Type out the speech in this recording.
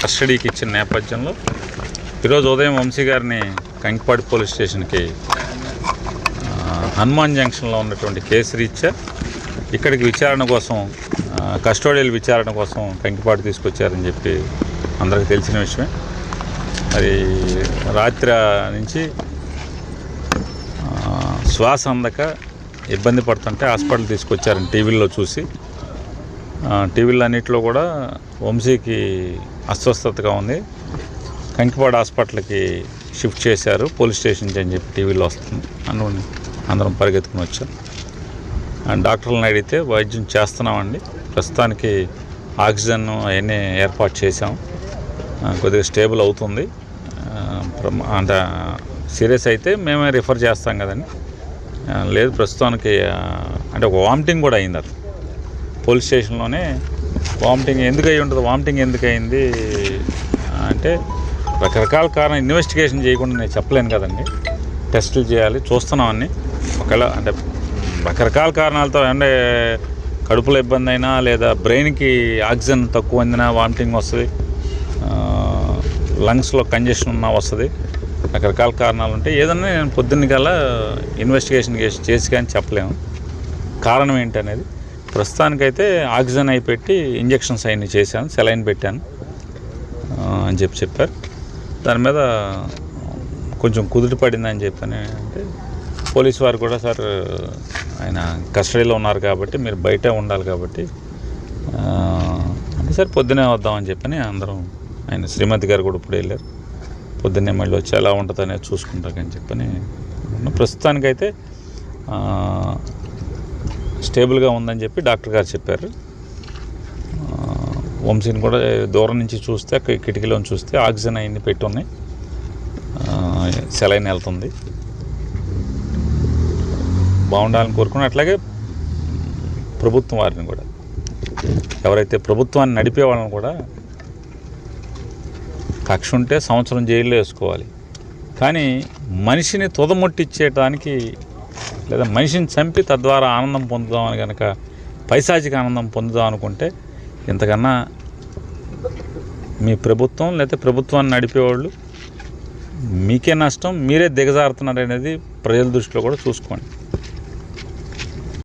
కస్టడీకి ఇచ్చిన నేపథ్యంలో ఈరోజు ఉదయం వంశీ గారిని కంకిపాడు పోలీస్ స్టేషన్కి హనుమాన్ జంక్షన్లో ఉన్నటువంటి కేసు రీత్యా ఇక్కడికి విచారణ కోసం కస్టోడియల్ విచారణ కోసం కంకిపాడు తీసుకొచ్చారని చెప్పి అందరికి తెలిసిన విషయమే. మరి రాత్రి నుంచి శ్వాస అందక ఇబ్బంది పడుతుంటే హాస్పిటల్ తీసుకొచ్చారని టీవీల్లో చూసి ఆ, టీవీలో అన్నింటిలో కూడా వంశీకి అస్వస్థతగా ఉంది. కంకిపాడు హాస్పిటల్కి షిఫ్ట్ చేశారు. పోలీస్ స్టేషన్ అని చెప్పి టీవీలో వస్తుంది. అను అందరం పరిగెత్తుకుని వచ్చాం. డాక్టర్లను అడిగితే వైద్యం చేస్తున్నామండి. ప్రస్తుతానికి ఆక్సిజన్ అవన్నీ ఏర్పాటు చేశాం. కొద్దిగా స్టేబుల్ అవుతుంది. అంత సీరియస్ అయితే మేమే రిఫర్ చేస్తాం కదండి. లేదు ప్రస్తుతానికి అంటే ఒక వామిటింగ్ కూడా అయింది అది. పోలీస్ స్టేషన్లోనే వామిటింగ్ ఎందుకు అయి ఉంటుంది? వామిటింగ్ ఎందుకు అయింది అంటే రకరకాల కారణం ఇన్వెస్టిగేషన్ చేయకుండా నేను చెప్పలేను కదండి. టెస్టులు చేయాలి చూస్తున్నాం ఒకవేళ అంటే రకరకాల కారణాలతో అంటే కడుపులో ఇబ్బంది అయినా లేదా బ్రెయిన్కి ఆక్సిజన్ తక్కువ అందినా వామిటింగ్ వస్తుంది. లంగ్స్లో కంజెషన్ ఉన్నా వస్తుంది. రకరకాల కారణాలు ఉంటాయి ఏదన్నా నేను పొద్దున్న కల్లా ఇన్వెస్టిగేషన్ చేసి చేసి కానీ చెప్పలేము. కారణం ఏంటనేది? ప్రస్తుతానికైతే ఆక్సిజన్ అయి పెట్టి ఇంజెక్షన్స్ అవన్నీ చేశాను సెలైన్ పెట్టాను అని చెప్పి చెప్పారు. దాని మీద కొంచెం కుదుట పడిందని చెప్పాను. అంటే పోలీస్ వారు కూడా సార్ ఆయన కస్టడీలో ఉన్నారు కాబట్టి మీరు బయటే ఉండాలి కాబట్టి అంటే సార్ పొద్దునే వద్దామని చెప్పని అందరం ఆయన శ్రీమతి గారు కూడా ఇప్పుడు వెళ్ళారు. పొద్దున్నే మళ్ళీ వచ్చి ఎలా ఉంటుంది అనేది చూసుకుంటాకని చెప్పని ప్రస్తుతానికైతే స్టేబుల్గా ఉందని చెప్పి డాక్టర్ గారు చెప్పారు. వంశీని కూడా దూరం నుంచి చూస్తే కిటికీలో చూస్తే ఆక్సిజన్ అవన్నీ పెట్టున్నాయి సెలైన్ వెళ్తుంది. బాగుండాలని కోరుకున్న అట్లాగే ప్రభుత్వం వారిని కూడా. ఎవరైతే ప్రభుత్వాన్ని నడిపే వాళ్ళని కూడా కక్ష ఉంటే సంవత్సరం జైల్లో వేసుకోవాలి. కానీ మనిషిని తుదముట్టిచ్చేయడానికి లేదా మనిషిని చంపి తద్వారా ఆనందం పొందుదామని కనుక పైశాచిక ఆనందం పొందుదాం అనుకుంటే ఇంతకన్నా మీ ప్రభుత్వం లేదా ప్రభుత్వాన్ని నడిపేవాళ్ళు మీకే నష్టం మీరే దిగజారుతున్నారు అనేది ప్రజల దృష్టిలో కూడా చూసుకోండి.